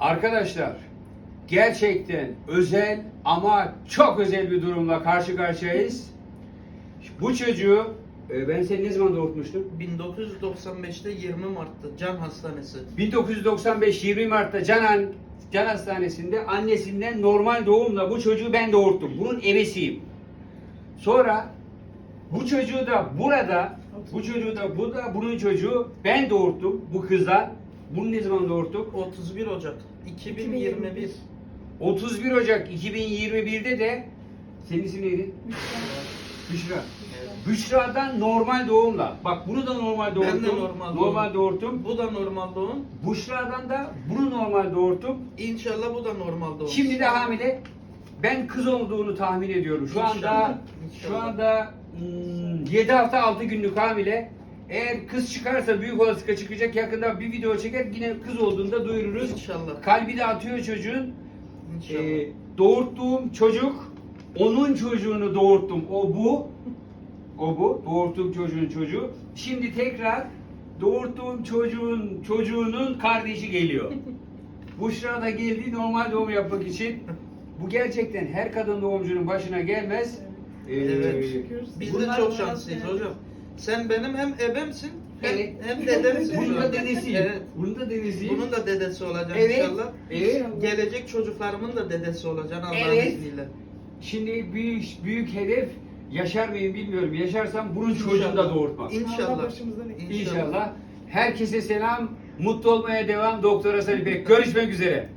Arkadaşlar gerçekten özel ama çok özel bir durumla karşı karşıyayız. Bu çocuğu e, ben seni ne zaman doğurtmuştum? 1995'te 20 Mart'ta Can Hastanesi. 1995 20 Mart'ta Canan Can Hastanesi'nde annesinden normal doğumla bu çocuğu ben doğurttum. Bunun ebesiyim. Sonra bu çocuğu da burada bu çocuğu da burada bunun çocuğu ben doğurttum bu kıza. Bunu ne zaman doğurttuk? 31 Ocak 2021. 31 Ocak 2021'de de senin isim neydi? Büşra. Büşra'dan normal doğumla. Bak bunu da normal doğurttum. Ben de normal normal doğum. doğurttum. Bu da normal doğum. Büşra'dan da bunu normal doğurttum. İnşallah bu da normal doğum. Şimdi de hamile. Ben kız olduğunu tahmin ediyorum. Şu anda İnşallah, şu anda 7 hafta 6 günlük hamile. Eğer kız çıkarsa büyük olasılıkla çıkacak. Yakında bir video çeker yine kız olduğunda duyururuz. İnşallah. Kalbi de atıyor çocuğun. İnşallah. Ee, doğurttuğum çocuk onun çocuğunu doğurttum. O bu. O bu. Doğurttuğum çocuğun çocuğu. Şimdi tekrar doğurttuğum çocuğun çocuğunun kardeşi geliyor. Buşra da geldi normal doğum yapmak için. Bu gerçekten her kadın doğumcunun başına gelmez. Ee, Evet. Biz de çok şanslıyız hocam. Sen benim hem ebemsin hem, Evet. hem dedemsin. Bunun da dedesiyim. Evet. Bunun da dedesiyim. Bunun da dedesi olacak Evet. inşallah. Evet. Gelecek çocuklarımın da dedesi olacak Allah'ın Evet. izniyle. Şimdi büyük büyük hedef yaşar mıyım bilmiyorum. Yaşarsam bunun çocuğunu da İnşallah. doğurtmak. İnşallah. Allah başımızdan. İnşallah. Herkese selam. Mutlu olmaya devam. Doktor Hasan İpek. Görüşmek üzere.